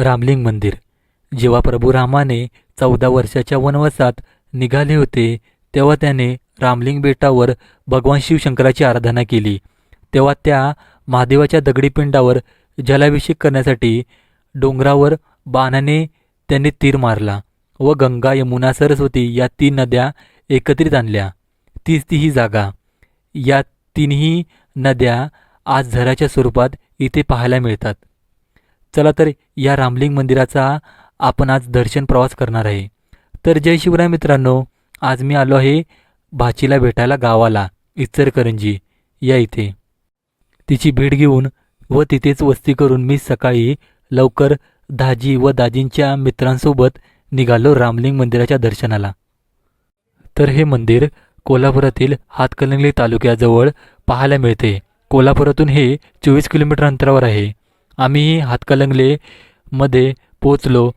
रामलिंग मंदिर. जेव्हा प्रभू रामाने चौदा वर्षाच्या वनवासात निघाले होते तेव्हा त्याने रामलिंग बेटावर भगवान शिवशंकराची आराधना केली. तेव्हा त्या महादेवाच्या दगडी पिंडावर जलाभिषेक करण्यासाठी डोंगरावर बाणाने त्यांनी तीर मारला व गंगा यमुना सरस्वती या तीन नद्या एकत्रित आणल्या. तीच ती ही जागा. या तीनही नद्या आज झराच्या स्वरूपात इथे पाहायला मिळतात. चला तर या रामलिंग मंदिराचा आपण आज दर्शन प्रवास करणार आहे. तर जय शिवराय मित्रांनो आज मी आलो आहे भाचीला भेटायला गावाला इचरकरंजी या इथे. तिची भेट घेऊन व तिथेच वस्ती करून मी सकाळी लवकर दाजी व दाजींच्या मित्रांसोबत निघालो रामलिंग मंदिराच्या दर्शनाला. तर हे मंदिर कोल्हापुरातील हातकलंगली तालुक्याजवळ पाहायला मिळते. कोल्हापुरातून हे चोवीस किलोमीटर अंतरावर आहे. आम्ही हातकलंगलेमध्ये पोचलो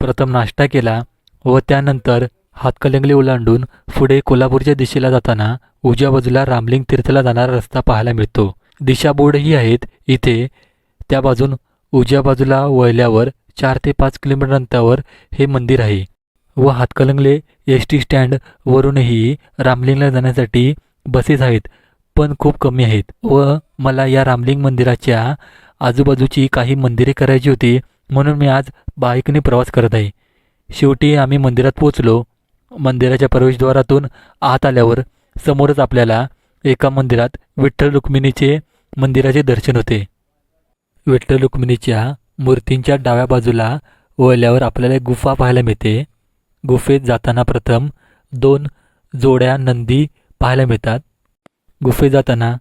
प्रथम नाश्ता केला व त्यानंतर हातकलंगले ओलांडून पुढे कोल्हापूरच्या दिशेला जाताना उजव्या बाजूला रामलिंग तीर्थला जाणारा रस्ता पाहायला मिळतो. दिशा बोर्डही आहेत इथे. त्या बाजून उजव्या बाजूला वळल्यावर चार ते पाच किलोमीटर अंतरावर हे मंदिर आहे व हातकलंगले एस टी स्टँडवरूनही रामलिंगला जाण्यासाठी बसेस आहेत पण खूप कमी आहेत व मला या रामलिंग मंदिराच्या आजूबाजूची काही मंदिरे करायची होती म्हणून मी आज बाईकने प्रवास करत आहे. शेवटी आम्ही मंदिरात पोचलो मंदिराच्या प्रवेशद्वारातून आत आल्यावर समोरच आपल्याला एका मंदिरात विठ्ठल रुक्मिणीचे मंदिराचे दर्शन होते. विठ्ठल रुक्मिणीच्या मूर्तींच्या डाव्या बाजूला वळल्यावर आपल्याला एक गुफा पाहायला मिळते. गुफेत जाताना प्रथम दोन जोड्या नंदी पाहायला मिळतात. गुफेत जाताना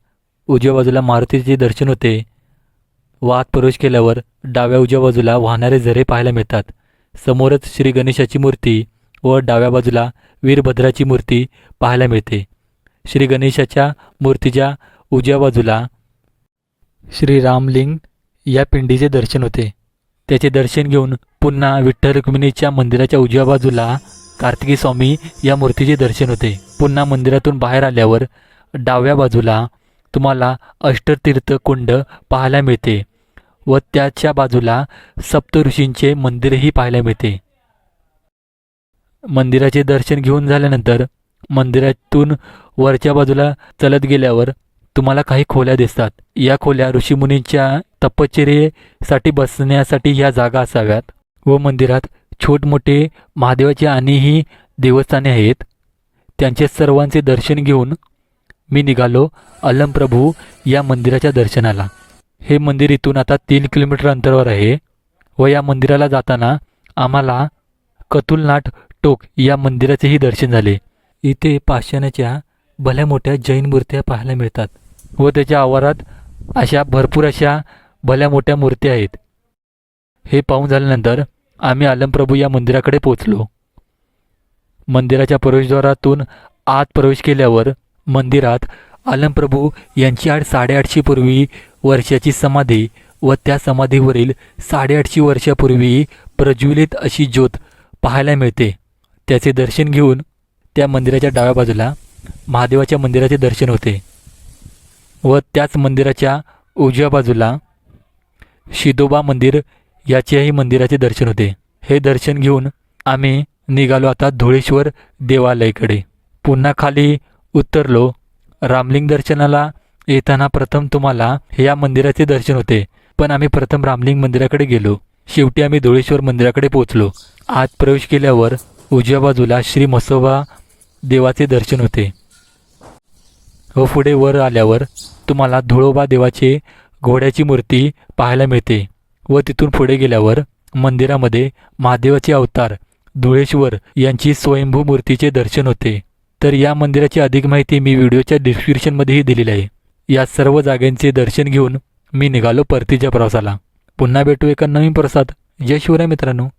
उजव्या बाजूला मारुतीचे दर्शन होते. व प्रवेश केल्यावर डाव्या उजव्या बाजूला वाहणारे झरे पाहायला मिळतात. समोरच श्री गणेशाची मूर्ती व डाव्या बाजूला वीरभद्राची मूर्ती पाहायला मिळते. श्री गणेशाच्या मूर्तीच्या उजव्या बाजूला श्री रामलिंग या पिंडीचे दर्शन होते. त्याचे दर्शन घेऊन पुन्हा विठ्ठल रुक्मिणीच्या मंदिराच्या उजव्या बाजूला कार्तिकी स्वामी या मूर्तीचे दर्शन होते. पुन्हा मंदिरातून बाहेर आल्यावर डाव्या बाजूला तुम्हाला अष्टतीर्थ कुंड पाहायला मिळते. व त्याच्या बाजूला सप्तऋषींचे मंदिरही पाहायला मिळते. मंदिराचे दर्शन घेऊन झाल्यानंतर मंदिरातून वरच्या बाजूला चलत गेल्यावर तुम्हाला काही खोल्या दिसतात. या खोल्या ऋषीमुनींच्या तपश्चर्येसाठी बसण्यासाठी ह्या जागा असाव्यात व मंदिरात छोटमोठे महादेवाचे आणिही देवस्थाने आहेत. त्यांचे सर्वांचे दर्शन घेऊन मी निघालो अलमप्रभू या मंदिराच्या दर्शनाला. हे मंदिर इथून आता तीन किलोमीटर अंतरावर आहे व या मंदिराला जाताना आम्हाला कतुलनाथ टोक या मंदिराचेही दर्शन झाले. इथे पाषाणाच्या भल्या मोठ्या जैन मूर्त्या पाहायला मिळतात व त्याच्या आवारात अशा भरपूर अशा भल्या मोठ्या मूर्त्या आहेत. हे पाहून झाल्यानंतर आम्ही आलमप्रभू या मंदिराकडे पोचलो मंदिराच्या प्रवेशद्वारातून आत प्रवेश केल्यावर मंदिरात आलमप्रभू यांची आठ साडेआठशेपूर्वी वर्षाची समाधी व त्या समाधीवरील साडेआठशे वर्षापूर्वी प्रज्वलित अशी ज्योत पाहायला मिळते. त्याचे दर्शन घेऊन त्या मंदिराच्या डाव्या बाजूला महादेवाच्या मंदिराचे दर्शन होते व त्याच मंदिराच्या उजव्या बाजूला शिदोबा मंदिर याचेही मंदिराचे दर्शन होते. हे दर्शन घेऊन आम्ही निघालो आता धुळेश्वर देवालयाकडे. पुन्हा खाली उतरलो. रामलिंग दर्शनाला येताना प्रथम तुम्हाला या मंदिराचे दर्शन होते. पण आम्ही प्रथम रामलिंग मंदिराकडे गेलो. शेवटी आम्ही धुळेश्वर मंदिराकडे पोहोचलो. आत प्रवेश केल्यावर उजव्या बाजूला श्री मसोबा देवाचे दर्शन होते. व पुढे वर आल्यावर तुम्हाला धुळोबा देवाचे घोड्याची मूर्ती पाहायला मिळते. व तिथून पुढे गेल्यावर मंदिरामध्ये महादेवाचे अवतार धुळेश्वर यांची स्वयंभू मूर्तीचे दर्शन होते. तर या मंदिराची अधिक माहिती मी व्हिडिओच्या डिस्क्रिप्शनमध्येही दिलेली आहे. या सर्व जागांचे दर्शन घेऊन मी निघालो परतीच्या प्रवासाला. पुन्हा भेटू एका नवीन प्रसाद जय शिवराय मित्रांनो.